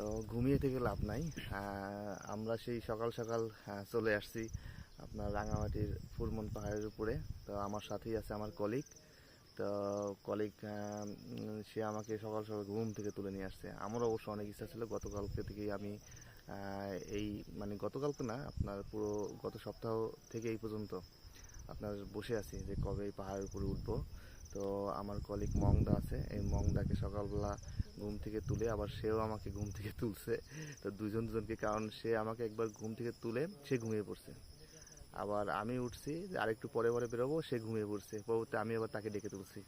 তো ঘুমিয়ে থেকে লাভ নাই। আমরা সেই সকাল সকাল চলে আসছি আপনার রাঙামাটির ফুলমন পাহাড়ের উপরে। তো আমার সাথেই আছে আমার কলিগ তো কলিগ সে আমাকে সকাল সকাল ঘুম থেকে তুলে নিয়ে আসছে। আমারও অবশ্য অনেক ইচ্ছা ছিল গতকালকে থেকেই আমি এই মানে গতকালকে না, আপনার পুরো গত সপ্তাহ থেকে এই পর্যন্ত আপনার বসে আছি যে কবে এই পাহাড়ের উপরে উঠবো। তো আমার কলিগ মংদা আছে। এই মংদাকে সকালবেলা ঘুম থেকে তুলে আবার সেও আমাকে ঘুম থেকে তুলছে। তো দুজন দুজনকে, কারণ সে আমাকে একবার ঘুম থেকে তুলে সে ঘুমিয়ে পড়ছে। আবার আমি উঠছি, আরেকটু পরে পরে বেরোবো, সে ঘুমিয়ে পড়ছে। পরবর্তী আমি আবার তাকে ডেকে তুলছি।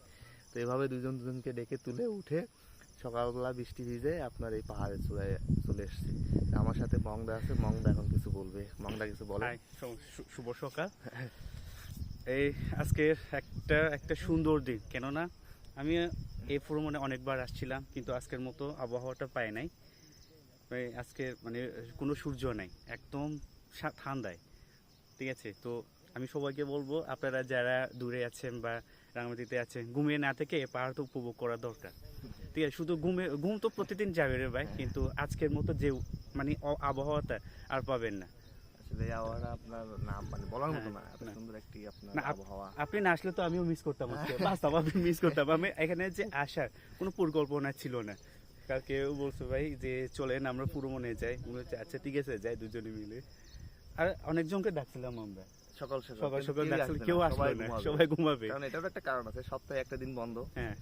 তো এভাবে দুজন দুজনকে ডেকে তুলে উঠে সকালবেলা বৃষ্টি ভিজে আপনার এই পাহাড়ে চলে চলে এসেছি। আমার সাথে মংদা আছে। মংদা এখন কিছু বলবে। মংদা কিছু বলে। শুভ সকাল। এই আজকের একটা একটা সুন্দর দিন। কেননা আমি এই ভ্রমণে অনেকবার আসছিলাম, কিন্তু আজকের মতো আবহাওয়াটা পাই নাই। আজকে মানে কোনো সূর্য নাই, একদম ঠান্ডায়। ঠিক আছে? তো আমি সবাইকে বলব, আপনারা যারা দূরে আছেন বা রাঙামাটিতে আছেন, ঘুমিয়ে না থেকে পাহাড় তো উপভোগ করা দরকার। ঠিক আছে? শুধু ঘুমে ঘুম তো প্রতিদিন যাবে রে ভাই, কিন্তু আজকের মতো যে মানে আবহাওয়াটা আর পাবেন না। আসলে এই আপনার নাম মানে বলার মতো না এত সুন্দর একটি আপনার আবহাওয়া। আপনি না আসলে তো আমিও মিস করতাম আজকে বাস্তব আমি মিস করতাম। আমি এখানে যে আসার কোনো পরিকল্পনা ছিল না। কালকে ও বলছে ভাই যে চলেন আমরা পুরো মনে যাই। উনি বলছে, আচ্ছা ঠিক আছে যাই দুজনে মিলে। আর অনেকজনকে ডাকছিলাম আমরা। সকাল সকাল। সকাল ডাকছিল আসবে কেউ না, আসলো না সবাই ঘুমাবে। কারণ এটারও একটা কারণ আছে সপ্তাহে একটা দিন বন্ধ। হ্যাঁ।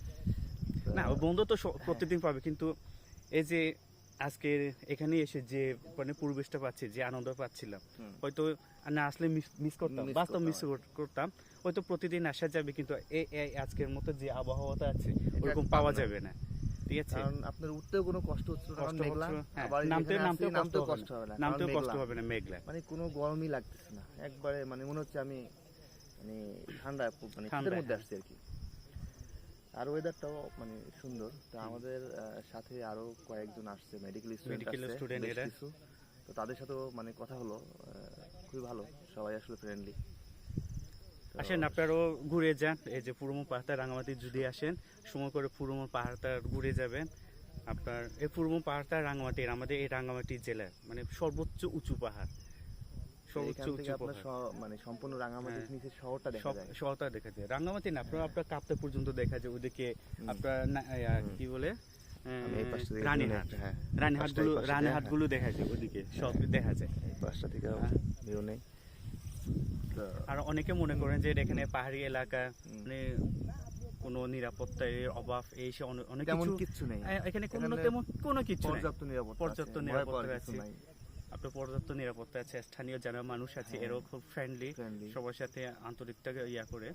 না বন্ধু তো স- প্রতিদিন পাবে কিন্তু এই যে আজকে এখানে এসে যে মানে পরিবেশটা পাচ্ছি যে আনন্দ পাচ্ছিলাম। হয়তো না আসলে মিস করতাম বাস্তব মিস করতাম। হয়তো প্রতিদিন আসা যাবে কিন্তু আজকের মতো যে আবহাওয়াটা আছে ওরকম পাওয়া যাবে না। ঠিক আছে? আপনার উঠতেও কোনো কষ্ট হচ্ছে না কষ্ট মেঘলা। হচ্ছে না। হ্যাঁ, নামতে নামতেও কষ্ট হবে না। নামতেও কষ্ট। হবে না মেঘলা। মানে কোনো গরমই লাগতেছে না। একবারে মানে মনে হচ্ছে আমি মানে ঠান্ডা মানে মধ্যে। আসছি আর কি। আর ওয়েদারটাও মানে সুন্দর। তো আমাদের সাথে আরও কয়েকজন আসছে মেডিকেল স্টুডেন্ট কিছু। তো তাদের সাথেও মানে কথা হলো খুবই ভালো সবাই আসলে ফ্রেন্ডলি আসেন আপনারাও ঘুরে যান এই যে পুরোমো পাহাড়টা রাঙামাটি যদি আসেন সময় করে পুরোমো পাহাড়টা ঘুরে যাবেন। আপনার এই পুরোমো পাহাড়টা রাঙামাটির আমাদের এই রাঙামাটি জেলার মানে সর্বোচ্চ উঁচু পাহাড়। মানে সম্পূর্ণ রাঙামাটির। নিচে শহরটা দেখা যায়। শহরটা দেখা যায়। রাঙামাটি না আপনার আপনার কাপ্তা পর্যন্ত দেখা যায় ওদিকে আপনার না- হুম। কি বলে? আমি এই পাশটা থেকে রানীহাট ঘুরে- রানীহাট পাশটা এই গুলো পাশে দিয়ে, রানীহাট। গুলো দেখা যায় ওদিকে সব দেখা যায়। এই থেকে। ভিউ নেই। আর অনেকে মনে করেন যে এখানে পাহাড়ি এলাকা মানে কোনো নিরাপত্তার অভাব এই সে অনেক- কিছু নেই। এখানে কোনো তেমন কোনো কিছু পর্যাপ্ত নিরাপত্তা পর্যাপ্ত নিরাপত্তা আছে। আপনার পর্যাপ্ত নিরাপত্তা আছে স্থানীয় যারা মানুষ আছে হ্যাঁ। এরাও খুব ফ্রেন্ডলি সবার সাথে আন্তরিকটাকে ইয়া করে।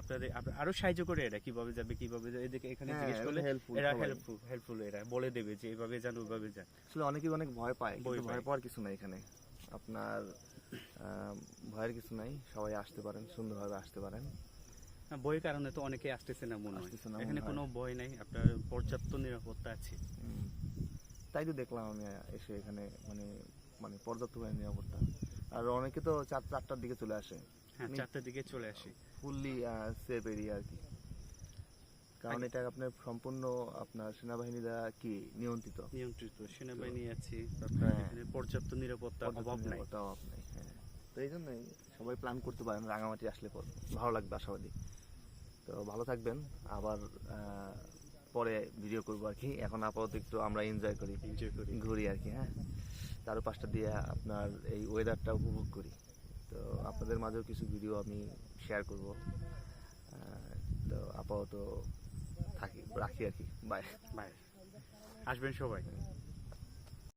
আপনাদের আরও সাহায্য করে এরা কীভাবে যাবে কীভাবে এদিকে এখানে হ্যাঁ, জিজ্ঞেস করলে এরা হেল্পফুল হেল্পফুল এরা বলে দেবে যে এইভাবে যান ওইভাবে যান। আসলে অনেকেই অনেক ভয় পায় ভয় কিন্তু ভয় পাওয়ার কিছু নাই এখানে। আপনার ভয়ের কিছু নাই সবাই আসতে পারেন সুন্দরভাবে আসতে পারেন। বইয়ের কারণে তো অনেকে আসতেছে না মনে হয়। এখানে কোনো ভয় নাই আপনার পর্যাপ্ত নিরাপত্তা আছে। তাই তো দেখলাম আমি এসে এখানে মানে মানে পর্যাপ্ত পরিমাণে নিরাপত্তা। আর অনেকে তো চার চারটার দিকে চলে আসে। হ্যাঁ চারটার দিকে চলে আসি। ফুললি সেফ এরিয়া আর কি। কারণ এটা আপনার সম্পূর্ণ আপনার সেনাবাহিনী দ্বারা কি নিয়ন্ত্রিত? নিয়ন্ত্রিত সেনাবাহিনী আছে হ্যাঁ। পর্যাপ্ত নিরাপত্তা অভাব নাই। অভাব নেই হ্যাঁ। তো এই জন্যই সবাই প্ল্যান করতে পারেন রাঙামাটি আসলে পর ভালো লাগবে আশাবাদী। তো ভালো থাকবেন আবার পরে ভিডিও করব আর কি। এখন আপাতত একটু আমরা এনজয় করি এনজয় করি। ঘুরি আর কি হ্যাঁ। চারো পাঁচটা দিয়ে আপনার এই ওয়েদারটা উপভোগ করি। তো আপনাদের মাঝেও কিছু ভিডিও আমি শেয়ার করব। তো আপাতত থাকি, রাখি আর কি। বাই বাই আসবেন সবাই।